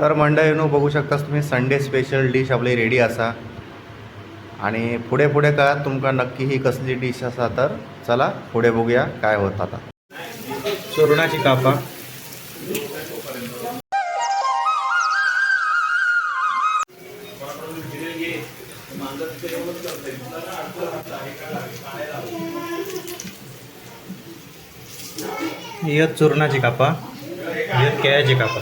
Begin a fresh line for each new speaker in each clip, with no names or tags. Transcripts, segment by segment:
तर मंडळीनो बघू शकतास तुम्ही संडे स्पेशल डिश आपली रेडी असा. आणि पुढे पुढे काळात तुमका नक्की ही कसली डिश असा तर चला पुढे बघूया काय होत आता. चुरणाची कापा. ही चुरणाची कापा केळ्याची कापा.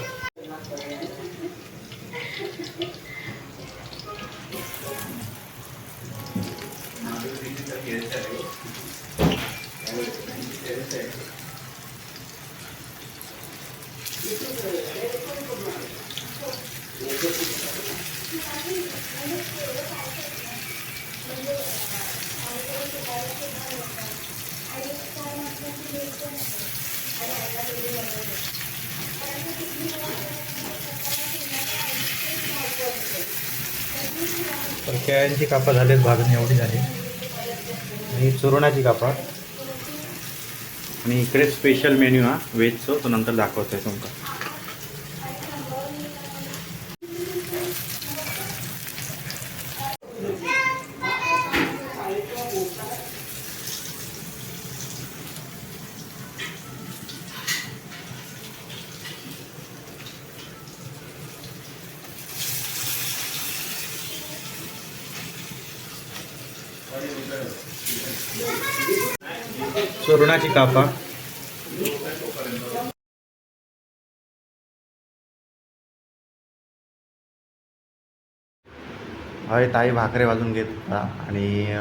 तर केळ्यांची कापा झालीत झाली. आणि चुरणाची कापात आणि इकडे स्पेशल मेन्यू हा व्हेजचो तो नंतर दाखवतोय तुमका सुरणाची कापा. हय ताई भाकरे वाजून घेत होता आणि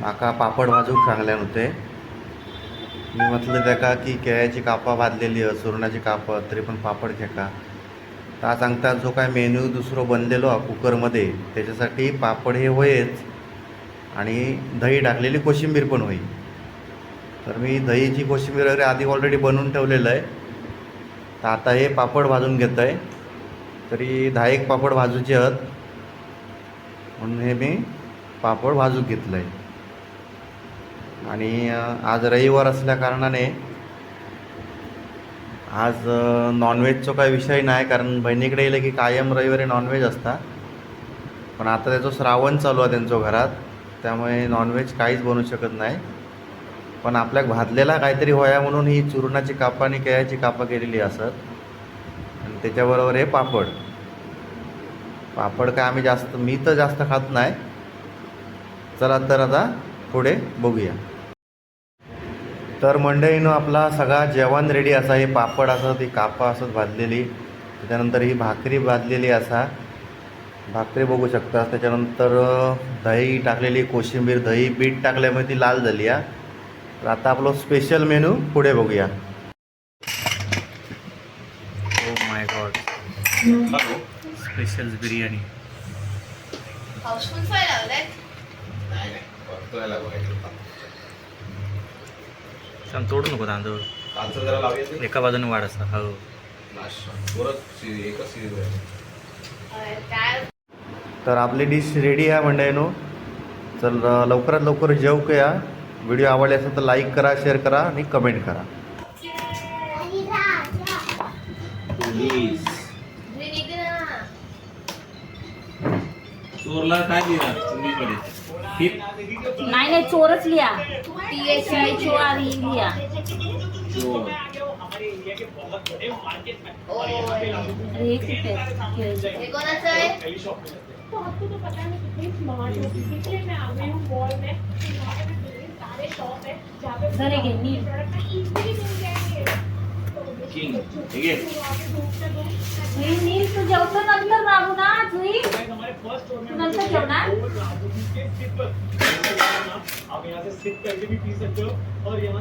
माका पापड वाजूक सांगल्यान होते. मी म्हटलं त्याका की केळ्याची कापा भाजलेली आहे सुरणाची काप तरी पण पापड खेका. ता सांगता जो काय मेन्यू दुसरो बनलेलो हा कुकरमध्ये त्याच्यासाठी पापड हे होयच. आणि दही टाकलेली कोशिंबीर पण होईल. तर मी दहीची कोशिंबीर वगैरे आधी ऑलरेडी बनवून ठेवलेलं आहे. तर आता हे पापड भाजून घेतं आहे तरी दहा एक पापड भाजूचे आहेत. म्हणून हे मी पापड भाजून घेतलं आहे आणि आज रविवार असल्या कारणाने आज नॉनव्हेजचा काही विषय नाही. कारण बहिणीकडे येलं की कायम रविवारी नॉनव्हेज असतात. पण आता त्याचं श्रावण चालू आहे त्यांच्या घरात. त्यामुळे नॉनव्हेज काहीच बनवू शकत नाही. पण आपल्या भाजलेला काहीतरी होया म्हणून ही चुरणाची कापं आणि केळ्याची कापं केलेली असत आणि त्याच्याबरोबर हे पापड. पापड काय आम्ही जास्त मी तर जास्त खात नाही. चला तर आता पुढे बघूया. तर मंडळीनं आपला सगळा जेवण रेडी असा. हे पापड असत ती कापं असत भाजलेली. त्याच्यानंतर ही भाकरी भाजलेली असा. भाकरी बघू शकता त्याच्यानंतर दही टाकलेली कोशिंबीर दही बीट टाकल्यामुळे ती लाल झाली आहे तर आता आपलं स्पेशल मेनू पुढे बघूया. Oh my God special biryani तोडू नको तांदूळ. एका बाजूने वाढ असा हो.
एकच
तर आपली डिश रेडी आहे मंडळीनो. चल लवकरात लवकर जेव या? व्हिडिओ आवडले असेल तर लाईक करा शेअर करा आणि कमेंट करा.
चोरला काय
नाही नाही चोरच लिहा. टी एच आय चोर लिहा.
चोर.
तो आपको तो पता नहीं कितनी स्मार्ट हो इसलिए मैं आ गई हूँ मॉल में यहाँ पे भी सारे शॉप है जहाँ पे
जरा घे,
प्रोडक्ट इजीली मिल जाएँगे। तो
जुई, नील तू जेवतो नंतर मागू ना जुई नंतर जेवणार
आप यहाँ से सिप करके भी पी सकते हो और यहाँ